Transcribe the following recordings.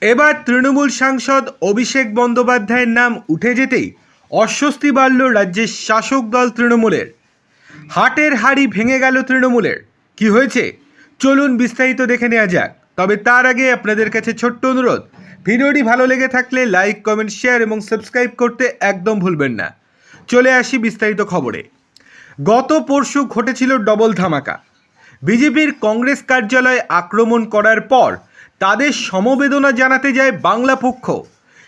এবার তৃণমূল সাংসদ অভিষেক বন্দ্যোপাধ্যায়ের নাম উঠে যেতেই অস্বস্তি বাড়ল রাজ্যের শাসক দল তৃণমূলের। হাটের হাড়ি ভেঙে গেল তৃণমূলের। কি হয়েছে? চলুন বিস্তারিত দেখে নেওয়া যাক। তবে তার আগে আপনাদের কাছে ছোট্ট অনুরোধ। ভিডিওটি ভালো লেগে থাকলে লাইক, কমেন্ট, শেয়ার এবং সাবস্ক্রাইব করতে একদম ভুলবেন না। চলে আসি বিস্তারিত খবরে। গত পরশু ঘটেছিল ডবল ধামাকা। বিজেপির কংগ্রেস কার্যালয়ে আক্রমণ করার পর তাদের সমবেদনা জানাতে যায় বাংলা পক্ষ।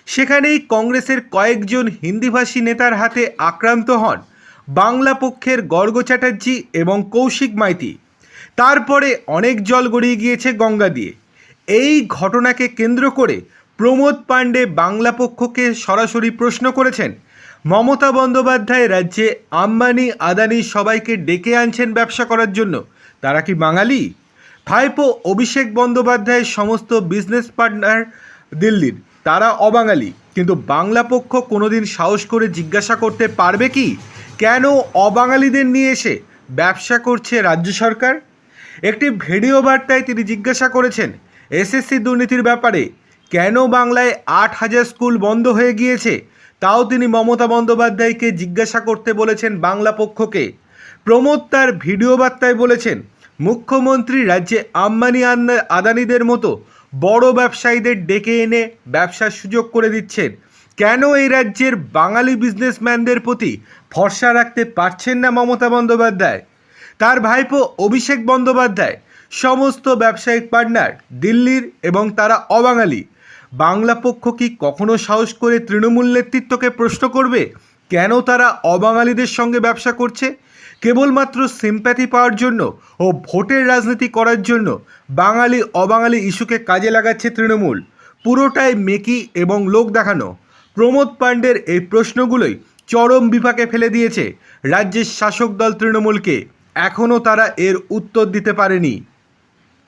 সেখানেই কংগ্রেসের কয়েকজন হিন্দিভাষী নেতার হাতে আক্রান্ত হন বাংলা পক্ষের গর্গ চ্যাটার্জি এবং কৌশিক মাইতি। তারপরে অনেক জল গড়িয়ে গিয়েছে গঙ্গা দিয়ে। এই ঘটনাকে কেন্দ্র করে প্রমোদ পাণ্ডে বাংলা পক্ষকে সরাসরি প্রশ্ন করেছেন, মমতা বন্দ্যোপাধ্যায় রাজ্যে আম্বানি আদানি সবাইকে ডেকে আনছেন ব্যবসা করার জন্য, তারা কি বাঙালি? ভাইপো অভিষেক বন্দ্যোপাধ্যায়ের সমস্ত বিজনেস পার্টনার দিল্লির। তারা অবাঙালি, কিন্তু বাংলা পক্ষ কোনোদিন সাহস করে জিজ্ঞাসা করতে পারবে কি? কেন অবাঙালিদের নিয়ে এসে ব্যবসা করছে রাজ্য সরকার? একটি ভিডিও বার্তায় তিনি জিজ্ঞাসা করেছেন, এসএসসি দুর্নীতির ব্যাপারে কেন বাংলায় আট হাজার স্কুল বন্ধ হয়ে গিয়েছে? তাও তিনি মমতা বন্দ্যোপাধ্যায়কে জিজ্ঞাসা করতে বলেছেন বাংলা পক্ষকে। প্রমোদ তার ভিডিও বার্তায় বলেছেন মুখ্যমন্ত্রী রাজ্যে আম্বানি আদানিদের মতো বড় ব্যবসায়ীদের ডেকে এনে ব্যবসার সুযোগ করে দিচ্ছেন। কেন এই রাজ্যের বাঙালি বিজনেসম্যানদের প্রতি ভরসা রাখতে পারছেন না মমতা বন্দ্যোপাধ্যায়? তার ভাইপো অভিষেক বন্দ্যোপাধ্যায়, সমস্ত ব্যবসায়িক পার্টনার দিল্লির এবং তারা অবাঙালি। বাংলা পক্ষ কি কখনো সাহস করে তৃণমূল নেতৃত্বকে প্রশ্ন করবে? কেন তারা অবাঙালিদের সঙ্গে ব্যবসা করছে? কেবলমাত্র সিম্প্যাথি পাওয়ার জন্য ও ভোটের রাজনীতি করার জন্য বাঙালি অবাঙালি ইস্যুকে কাজে লাগাচ্ছে তৃণমূল। পুরোটাই মেকি এবং লোক দেখানো। প্রমোদ পাণ্ডের এই প্রশ্নগুলোই চরম বিপাকে ফেলে দিয়েছে রাজ্যের শাসক দল তৃণমূলকে। এখনও তারা এর উত্তর দিতে পারেনি।